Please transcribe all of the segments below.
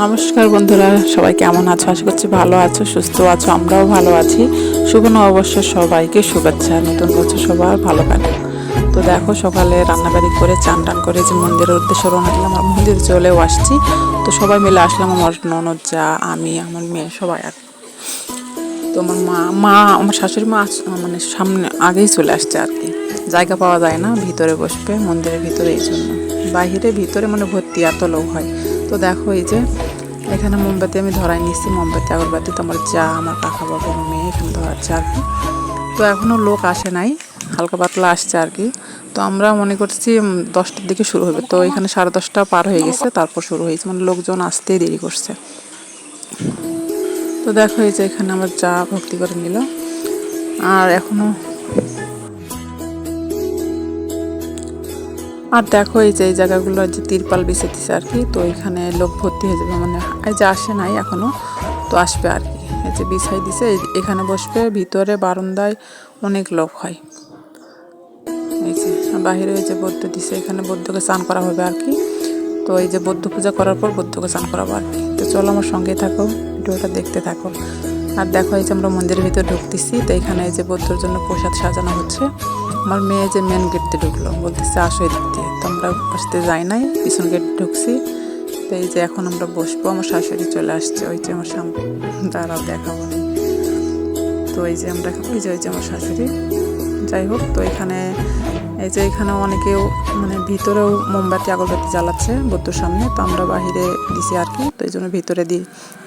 নমস্কার বন্ধুরা, সবাই কেমন আছো? আশা করছি ভালো আছো, সুস্থ আছো, আমরাও ভালো আছি। শুভ অবশ্য সবাইকে, শুভেচ্ছা। নতুন বছর সবার ভালো কাটে তো দেখো, সকালে রান্নাবাড়ি করে চান টান করে যে মন্দিরের উদ্দেশ্যে রওনা দিলাম আর মন্দির চলেও আসছি। তো সবাই মিলে আসলাম আমার ননদ, যা, আমি, আমার মেয়ে, সবাই আর তো আমার মা মা, আমার শাশুড়ি মা মানে সামনে, আগেই চলে আসছে আর কি। জায়গা পাওয়া যায় না, ভিতরে বসবে মন্দিরের ভিতরে, এই জন্য। বাহিরে ভিতরে মানে ভর্তি, এত লোক হয়। তো দেখো এই যে, এখানে মোমবাতি আমি ধরাই নিচ্ছি মোমবাতি, আগরবাতি, তো আমার যা, আমার কাকা বাবুর মেয়ে এখানে ধরাচ্ছে আর কি। তো এখনও লোক আসে নাই, হালকা পাতলা আসছে আর কি। তো আমরা মনে করছি দশটার দিকে শুরু হবে। তো এখানে সাড়ে দশটা পার হয়ে গেছে, তারপর শুরু হয়েছে। মানে লোকজন আসতেই দেরি করছে। তো দেখো এই যে, এখানে আমার চা ভক্তি করে নিল। আর এখনও আর দেখো এই যে এই জায়গাগুলো যে তিরপাল বিছে দিছে আর কি, তো এখানে লোক ভর্তি হয়ে যাবে মানে এই যে আসে নাই এখনও তো আসবে আর কি। এই যে বিছাই দিছে এখানে বসবে, ভিতরে বারান্দায় অনেক লোক হয়। এই যে বাহিরে যে বৌদ্ধ দিছে, এখানে বৌদ্ধকে স্নান করা হবে আর কি। তো এই যে বৌদ্ধ পূজা করার পর বৌদ্ধকে স্নান করাবো আর কি। তো চলো আমার সঙ্গে থাকো, ভিডিওটা দেখতে থাকো। আর দেখো এই যে আমরা মন্দিরের ভিতরে ঢুকতেছি, তো এখানে এই যে বৌদ্ধর জন্য প্রসাদ সাজানো হচ্ছে। আমার মেয়ে যে মেন গেট দিয়ে ঢুকলো, বলতেছে, আসো এদিক দিয়ে। তো আমরা আসতে যাই নাই, পিছন গেট ঢুকছি। তো এই যে এখন আমরা বসবো, আমার শাশুড়ি চলে আসছে, ওই যে আমার সামনে দাঁড়াও, দেখাবো। তো এই যে আমরা, ওই যে ওই যে আমার শাশুড়ি। যাই হোক, তো এখানে, এই যে এখানে অনেকেও মানে ভিতরেও মোমবাতি, আগরবাতি জ্বালাচ্ছে বৌদ্ধর সামনে। তো আমরা বাহিরে দিছি আর কি, তো এই জন্য ভিতরে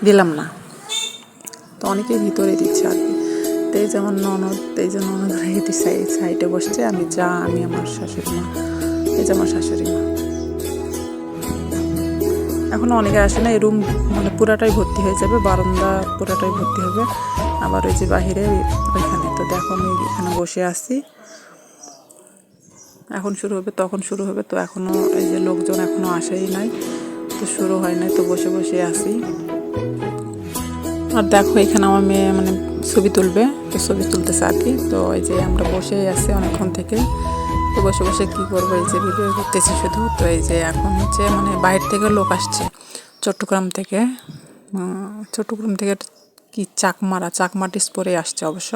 দিলাম না। তো অনেকেই ভিতরে দিচ্ছে আর কি। তো এই যেমন ননদ এই যে ননদ রেখে দিচ্ছে সাইডে বসছে, আমি যা, আমি আমার শাশুড়ি মা, এই যে আমার শাশুড়ি মা। এখনও অনেকে আসে না, এই রুম মানে পুরাটাই ভর্তি হয়ে যাবে, বারান্দা পুরাটাই ভর্তি হবে। আবার ওই যে বাহিরে ওইখানে। তো দেখো আমি এখানে বসে আছি। এখন শুরু হবে, তখন শুরু হবে। তো এখনও এই যে লোকজন এখনও আসেই নাই। তো শুরু হয় নাই, তো বসে বসে আছি। আর দেখো, এখানে আমার মেয়ে মানে ছবি তুলবে, তো ছবি তুলতেছে আর কি। তো এই যে আমরা বসেই আছি অনেকক্ষণ থেকে। তো বসে বসে কি করব, এই যে ভিডিও করতেছি শুধু। তো এই যে এখন হচ্ছে মানে বাইরে থেকে লোক আসছে চট্টগ্রাম থেকে। চট্টগ্রাম থেকে কি চাকমারা চাকমা পরে আসছে অবশ্য।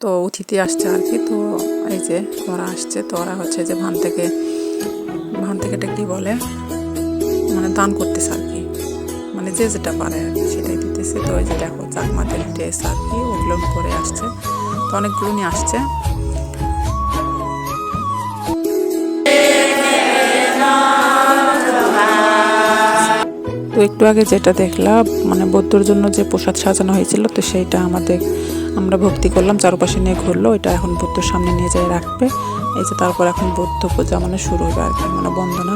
তো অতিথি আসছে আর কি। তো এই যে ওরা আসছে, তো ওরা হচ্ছে যে ভান থেকে ভান থেকে এটা কি বলে? মানে দান করতেছে আর কি। মানে যে যেটা পারে আর কি, সেটাই দিতেছে তো ওই যে দেখো চাকমাদের ড্রেস আর কি ওগুলো পরে আসছে। তো অনেকগুলো নিয়ে আসছে। তো একটু আগে যেটা দেখলাম মানে বৌদ্ধর জন্য যে প্রসাদ সাজানো হয়েছিল, তো সেইটা আমাদের, আমরা ভক্তি করলাম, চারপাশে নিয়ে ঘুরলো, এটা এখন বৌদ্ধর সামনে নিয়ে যায়, রাখবে। এই যে তারপর এখন বৌদ্ধ পূজা মানে শুরু হবে আর কি মানে বন্দনা।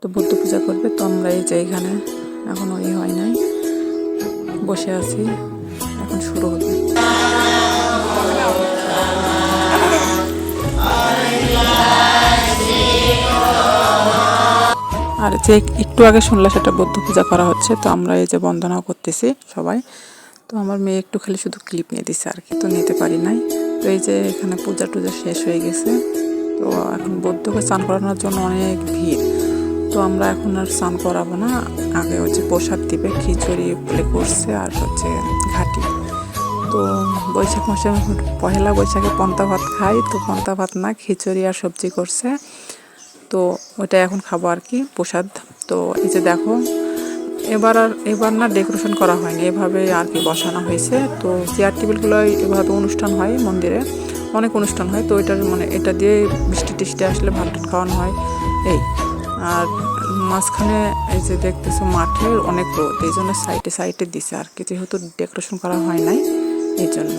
তো বুদ্ধ পূজা করবে, তো আমরা এই যে এখানে, এখনও ই হয় নাই। বসে আছি। এখন শুরু হবে। আর যে একটু আগে শুনলা সেটা বৌদ্ধ পূজা করা হচ্ছে, তো আমরা এই যে বন্দনাও করতেছি সবাই। তো আমার মেয়ে একটু খালি শুধু ক্লিপ নিয়ে দিছে আর কি, তো নিতে পারি নাই। তো এই যে এখানে পূজা টুজা শেষ হয়ে গেছে, তো এখন বৌদ্ধকে স্নান করানোর জন্য অনেক ভিড়। তো আমরা এখন আর স্নান করাবো না। আগে হচ্ছে প্রসাদ দিবে, খিচুড়ি বলে করছে আর হচ্ছে ঘাটি। তো বৈশাখ মাসে পহেলা বৈশাখে পন্তা ভাত খাই, তো পন্তা ভাত না, খিচুড়ি আর সবজি করছে। তো ওটা এখন খাব আর কি, প্রসাদ। তো এই যে দেখো, এবার আর, এবার না ডেকোরেশন করা হয়নি, এভাবে আর কি বসানো হয়েছে। তো চেয়ার টেবিলগুলো এভাবে অনুষ্ঠান হয় মন্দিরে, অনেক অনুষ্ঠান হয়। তো এটার মানে এটা দিয়ে বৃষ্টি টিষ্টি আসলে ভাত খাওয়ানো হয়। এই। আর মাঝখানে এই যে দেখতেছো মাঠের অনেক রোদ, এই জন্য সাইডে সাইডে দিছে আর কি, যেহেতু ডেকোরেশন করা হয় নাই, এই জন্য।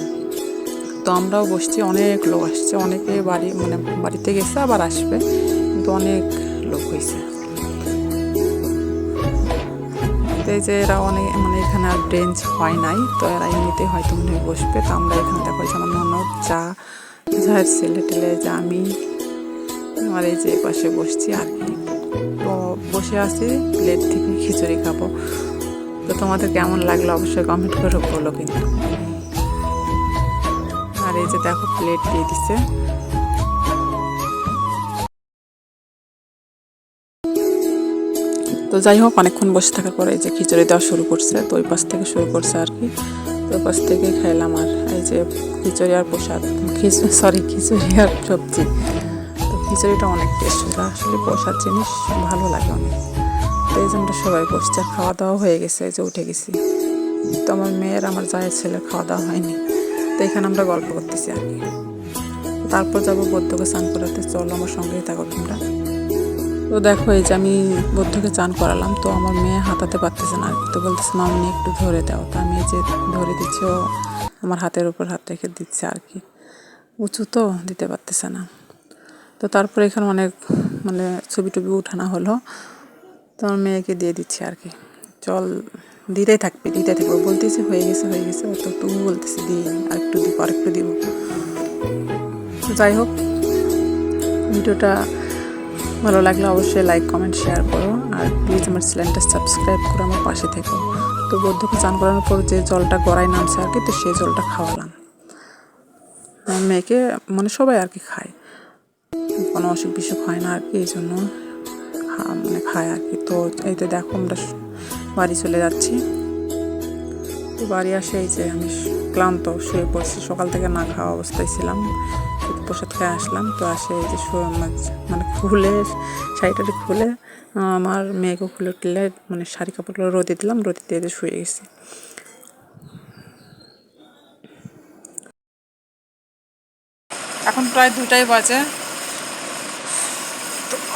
তো আমরাও বসছি, অনেক লোক আসছে, অনেকে বাড়ি মানে বাড়িতে গেছে, আবার আসবে, কিন্তু অনেক লোক হয়েছে এই যে এরা অনেক মানে এখানে আর বেঞ্চ হয় নাই, তো এরা এমনিতেই হয়তো মনে হয় বসবে, তো আমরা এখানে দেখো এই যে আমার ননদ চা ঝাড় ছেলে টেলে যে আমি আমার এই যে পাশে বসছি আর কি। বসে আছি প্লেট থেকে খিচুড়ি খাব। তো তোমাদের কেমন লাগল অবশ্যই কমেন্ট করে বলো কিন্তু। আর এই যে দেখো প্লেট দিয়ে দিছে। তো যাই হোক, অনেকক্ষণ বসে থাকার পরে এই যে খিচুড়ি দেওয়া শুরু করছে, তো ওই পাশ থেকে শুরু করছে আর কি। তো ওই পাশ থেকে খাইলাম আর এই যে খিচুড়ি আর প্রসাদ সরি খিচুড়ি আর সবজি। খিচুড়িটা অনেক টেস্ট আসলে প্রসাদ জিনিস ভালো লাগে অনেক। তো এই জন্য সবাই বসছে, আর খাওয়া দাওয়া হয়ে গেছে, এই যে উঠে গেছি। তো আমার মেয়ের, আমার জায়ের ছেলে খাওয়া দাওয়া হয়নি। তো এখানে আমরা গল্প করতেছি আর কি। তারপর যাব বৌদ্ধকে স্নান করাতে। চলো আমার সঙ্গেই থাকো তোমরা। তো দেখো, এই যে আমি বৌদ্ধকে চান করালাম, তো আমার মেয়ে হাতাতে পারতেছে না। তো বলতেছে মামনি একটু ধরে দাও। তো আমি যে ধরে দিচ্ছি, ও আমার হাতের উপর হাত রেখে দিচ্ছে আর কি। উঁচু তো দিতে পারতেছে না। তো তারপরে এখানে অনেক মানে ছবি টবি উঠানো হলো। তো আমার মেয়েকে দিয়ে দিচ্ছি আর কি। চল, দিতেই থাকবে দিতে থাকব। বলতেছি, হয়ে গেছে হয়ে গেছে তো তুমি বলতেছি দিই আর একটু দিব, আর একটু দিব। তো যাই হোক, ভিডিওটা ভালো লাগলে অবশ্যই লাইক কমেন্ট শেয়ার করো। আর প্লিজ আমার চ্যানেলটা সাবস্ক্রাইব করে আমার পাশে থেকো। তো বৌদ্ধকে চান করানোর পর যে জলটা গড়ায় নামছে আর কি, তো সেই জলটা খাওয়ালাম। মেয়েকে মানে সবাই আর কি খায়। কোনো অসুখ বিসুখ হয় না আর কি, এই জন্য মানে খায় আর কি। তো এই তো দেখো আমরা বাড়ি চলে যাচ্ছি। তো বাড়ি আসে এই যে আমি ক্লান্ত, শুয়ে পড়ছি। সকাল থেকে না খাওয়া অবস্থায় ছিলাম প্রসাদ খেয়ে আসলাম। তো আসে এই যে মানে- মানে খুলে, শাড়িটা খুলে আমার মেয়েকে খুলে টুলে মানে শাড়ি কাপড়গুলো রোদে দিলাম, রোদে দিয়ে শুয়ে গেছি। এখন প্রায় দুটাই বাজে।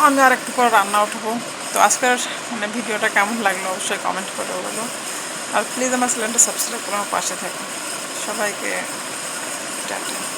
আমি আর একটু পর রান্না উঠবো। তো আজকের মানে ভিডিওটা কেমন লাগল অবশ্যই কমেন্ট করে বলো। আর প্লিজ আমার চ্যানেলটা সাবস্ক্রাইব করে আমার পাশে থাকুন সবাইকে, টাটা।